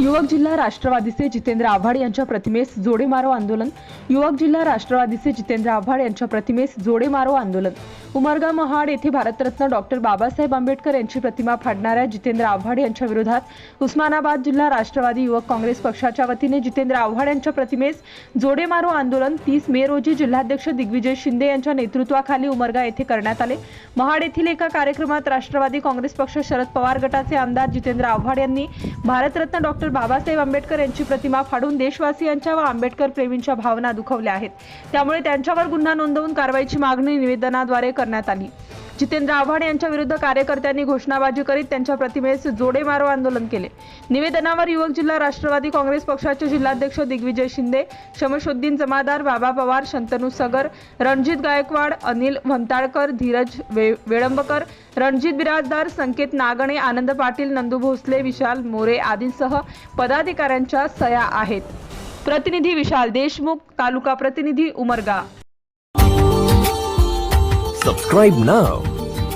युवक जिल्हा राष्ट्रवादीचे जितेंद्र आव्हाड यांच्या प्रतिमेस जोडे मारो आंदोलन. युवक जिल्हा राष्ट्रवादीचे जितेंद्र आव्हाड यांच्या प्रतिमेस जोडे मारो आंदोलन. उमरगा महाड येथे भारतरत्न डॉक्टर बाबासाहेब आंबेडकर यांची प्रतिमा फाडणाऱ्या जितेंद्र आव्हाड यांच्या विरोधात उस्मानाबाद जिल्हा राष्ट्रवादी युवक काँग्रेस पक्षाच्या वतीने जितेंद्र आव्हाड यांच्या प्रतिमेस जोडे मारो आंदोलन तीस मे रोजी जिल्हाध्यक्ष दिग्विजय शिंदे यांच्या नेतृत्वाखाली उमरगा येथे करण्यात आले. महाड येथील एका कार्यक्रमात राष्ट्रवादी काँग्रेस पक्ष शरद पवार गटाचे आमदार जितेंद्र आव्हाड यांनी भारतरत्न डॉक्टर बाबासाहेब आंबेडकर यांची प्रतिमा फाडून देशवासियांच्या व आंबेडकर प्रेमींच्या भावना दुखवल्या आहेत. त्यामुळे त्यांच्यावर गुन्हा नोंदवून कारवाईची मागणी निवेदनाद्वारे करण्यात आली. जितेंद्र आव्हाड यांच्या विरुद्ध कार्यकर्त्यांनी घोषणाबाजी करीत त्यांच्या प्रतिमेस जोडे मारो आंदोलन केले. निवेदनावर युवक जिल्हा राष्ट्रवादी काँग्रेस पक्षाचे जिल्हाध्यक्ष दिग्विजय शिंदे शमशुद्दीन जमादार बाबा पवार शंतनू सगर रणजित गायकवाड अनिल वंताळकर धीरज वे वेळंबकर रणजित बिराजदार संकेत नागणे आनंद पाटील नंदू भोसले विशाल मोरे आदींसह पदाधिकाऱ्यांच्या सया आहेत. प्रतिनिधी विशाल देशमुख तालुका प्रतिनिधी उमरगा. Subscribe now